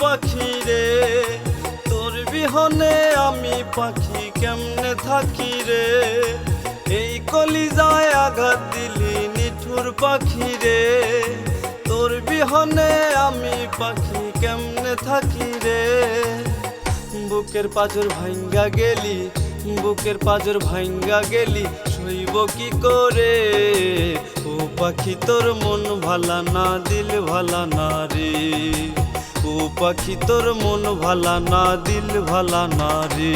পাখি রে। তোর বিহনে আমি পাখি কেমনে থাকি রে? এই কলিজায় আঘাত দিলি নিঠুর পাখি রে। তোর বিহনে আমি পাখি কেমনে থাকি রে? বুকের পাজর ভাঙ্গা গেলি বুকের পাজর ভাঙ্গা গেলি, শুইব কি করে? ও পাখি তোর মন ভালা না দিল ভালা না রে। ও পাখি তোর মন ভালা না দিল ভালা না রে।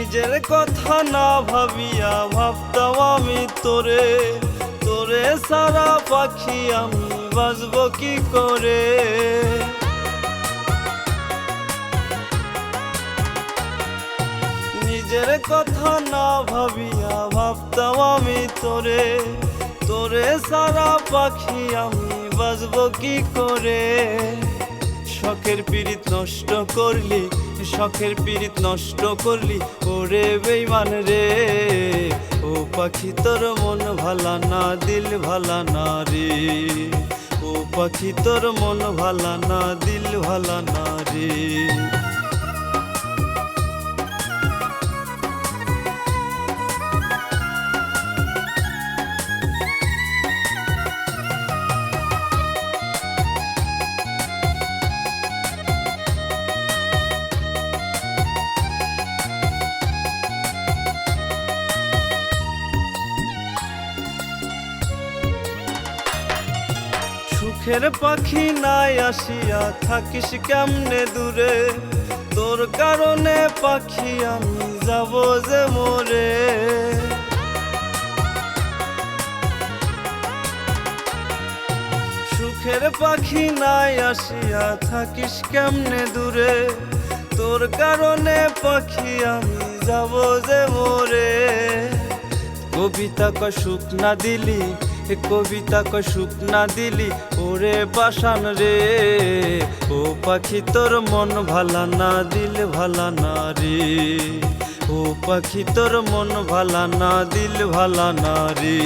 নিজের কথা না ভাবিয়া ভাবতাম আমি তোরে। তোরে সারা পাখি আমি বাজব কি করে? নিজের কথা না ভাবিয়া ভাবতাম আমি তোরে। তোরে সারা পাখি আমি বাজব কি করে? শখের পীড়িত নষ্ট করলি, শখের পীড়িত নষ্ট করলি। ওরে বেইমান রে, ও পাখি তোর মন ভালা না, দিল ভালা না রে। ও পাখি তোর মন ভালা না, দিল ভালা না রে। সুখের পাখি নাই আসিয়া, থাকিস কেমনে দূরে? তোর কারণে পাখি আমি যাব যে মোরে। সুখের পাখি নাই আসিয়া, থাকিস কেমনে দূরে? তোর কারণে পাখি আমি যাব যে মোরে। কবিতা ক সুখ না দিলি কবিতা ক সুখ না দিলি, ওরে বাসান রে। ও পাখি, তোর মন ভালা না দিল ভালা না রে। ও পাখি, তোর মন ভালা না দিল ভালা না রে।